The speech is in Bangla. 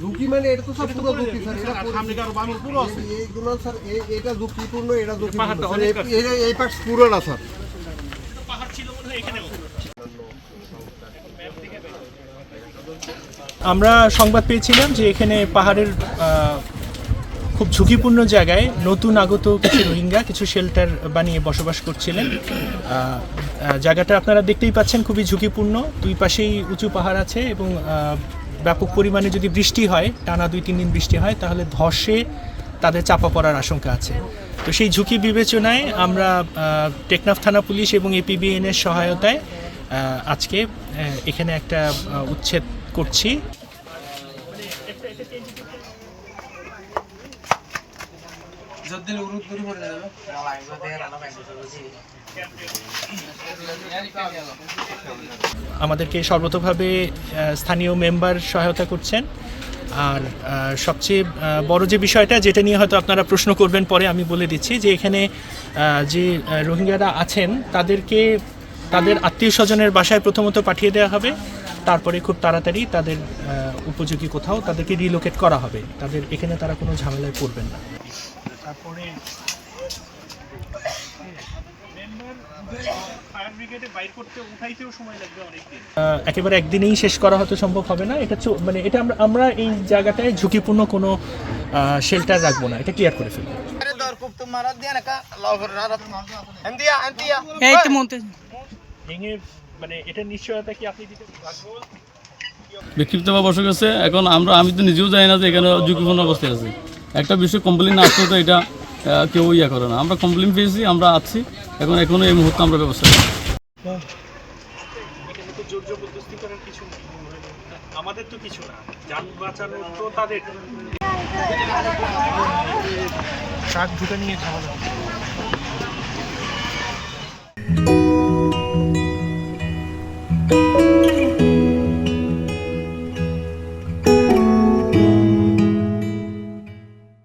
ঝুঁকি মানে এটা তো সব পুরো ঝুঁকি স্যার। এটা এইগুলো স্যার এই- এটা ঝুঁকিপূর্ণ এটা ঝুঁকিপূর্ণ স্যার এই- এই- এই পাশ পুরো না স্যার। আমরা সংবাদ পেয়েছিলাম যে এখানে পাহাড়ের আহ, খুব ঝুঁকিপূর্ণ জায়গায় নতুন আগত কিছু রোহিঙ্গা, কিছু শেল্টার বানিয়ে বসবাস করছিলেন। জায়গাটা আপনারা দেখতেই পাচ্ছেন খুবই ঝুঁকিপূর্ণ। দুই পাশেই উঁচু পাহাড় আছে এবং ব্যাপক পরিমাণে যদি বৃষ্টি হয়, টানা দুই তিন দিন বৃষ্টি হয়, তাহলে ধসে তাদের চাপা পড়ার আশঙ্কা আছে। তো সেই ঝুঁকি বিবেচনায় আমরা টেকনাফ থানা পুলিশ এবং এপিবিএন এর সহায়তায় আজকে এখানে একটা উচ্ছেদ করছি। আমাদেরকে সর্বতভাবে স্থানীয় মেম্বার সহায়তা করছেন। আর সবচেয়ে বড় যে বিষয়টা, যেটা নিয়ে হয়তো আপনারা প্রশ্ন করবেন পরে আমি বলে দিচ্ছি যে এখানে যে রোহিঙ্গারা আছেন, তাদেরকে তাদের আত্মীয় স্বজনের বাসায় প্রথমত পাঠিয়ে দেওয়া হবে। তারপরে খুব তাড়াতাড়ি তাদের উপযোগী কোথাও তাদেরকে রিলোকেট করা হবে। তাদের, এখানে তারা কোনো ঝামেলায় পড়বেন না। তারপরে একেবারে একদিনেই শেষ করা হয়তো সম্ভব হবে না। এটা মানে এটা আমরা আমরা এই জায়গাটায় ঝুঁকিপূর্ণ কোনো শেল্টার রাখব না। এটা ক্লিয়ার করে ফেলব। এই ভেঙে মানে এটা নিশ্চয়তা কি আপনি দিতে বিক্ষিপ্তভাবে বসে গেছে। এখন আমরা আমি তো নিজেও জানি না যে এখানে ঝুঁকিপূর্ণ অবস্থায় আছে। একটা বিষয় কমপ্লেন না আসলে তো এটা কেউ ইয়া করে না। আমরা কমপ্লেন পেয়েছি আমরা আছি। এখন এখনও এই মুহূর্তে আমরা ব্যবস্থা নেই আমাদের তো কিছু না। যান বাঁচানো তো তাদের। শাক ঢুকে নিয়ে ঝামেলা